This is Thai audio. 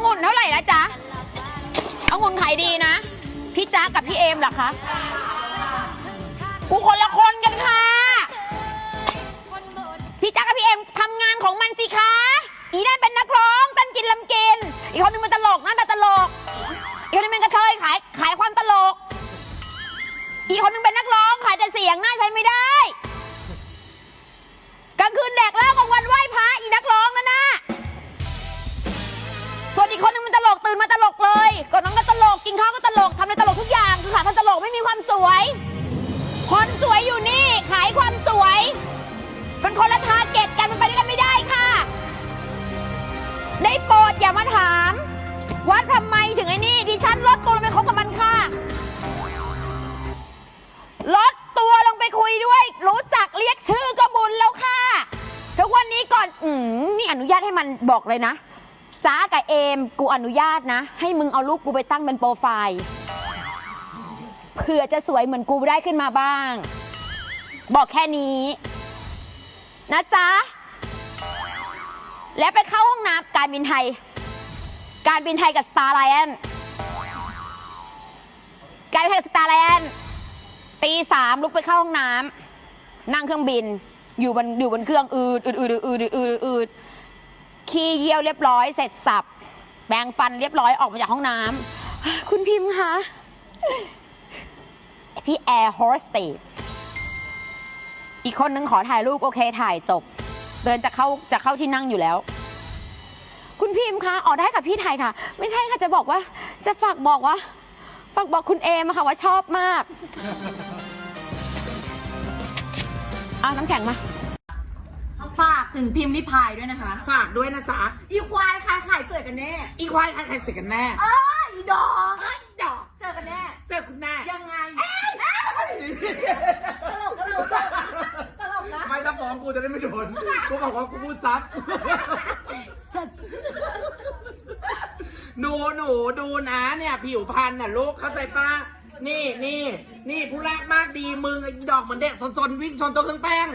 องุ่นเท่าไหร่ละจ๊ะองุ่นขายดีนะ พี่จ๊ะกับพี่เอมเหรอคะ กูคนละคนกันค่ะ พี่จ๊ะกับพี่เอมทำงานของมันสิคะ อีนั่นเป็นนักร้องต้นกินลำกิน อีกคนนึงมันตลกหน้าตาตลก อีกคนนึงเป็นกระเทยขายขายความตลก อีกคนนึงเป็นนักร้องขายแต่เสียงหน้าใช้ไม่ได้ กลางคืนแดกเหล้า คนสวยอยู่นี่ ขายความสวยเป็นคนละทาเก็ตกันมันไปด้วยกันไม่ได้ค่ะ ได้โปรดอย่ามาถาม ว่าทำไมถึงไอ้นี่ ดิฉันลดตัวลงไปคบกับมันค่ะลดตัวลงไปคุยด้วย รู้จักเรียกชื่อก็บุญแล้วค่ะ ทุกวันนี้ก่อน อืมนี่อนุญาตให้มันบอกเลยนะจ้ากับเอมกูอนุญาตนะ ให้มึงเอารูปกูไปตั้งเป็นโปรไฟล์ เผื่อจะสวยเหมือนกูได้ขึ้นมาบ้าง บอกแค่นี้ นะจ๊ะ แล้วไปเข้าห้องน้ำการบินไทย การบินไทยกับสตาร์ไลนการบินไทยกับสตาร์ไลนตีสามลุกไปเข้าห้องน้ำนั่งเครื่องบิน อยู่บนอยู่บนเครื่องอืดอืดอืดอืดอืดอืดอืดขี้เยี่ยวเรียบร้อย เสร็จสับแปรงฟันเรียบร้อยออกมาจากห้องน้ำคุณพิมพ์คะ พี่แอร์โฮสเตสอีกคนนึงขอถ่ายรูปโอเคถ่ายจบ เดินจะเข้าจะเข้าที่นั่งอยู่แล้ว คุณพิมพ์คะอ๋อได้ค่ะพี่ไทยค่ะ ไม่ใช่ค่ะจะบอกว่า จะฝากบอกว่าฝากบอกคุณเอมอะค่ะว่าชอบมากเอาน้ำแข็งมา ฝากถึงพิมพ์ริพายด้วยนะคะ ฝากด้วยนะจ๊ะอีควายค่ะขายสวยกันแน่ อีควายใครใครสิกันแน่เอ้ยอีดอกไอ้ดอก เจอกันแน่ เจอคุณแน่ ยังไงตลกตลกตลกนะ ไม่ถ้าฟ้องกู จะได้ไม่โดนกูบอกว่ากูพูดซับหนูหนูดูนะเนี่ยผิวพรรณน่ะลูกเข้าใจป้านี่นี่นี่ผู้รักมากดีมึงไอ้ดอกเหมือนเด็กซนๆวิ่งชนตัวเครื่องแป้ง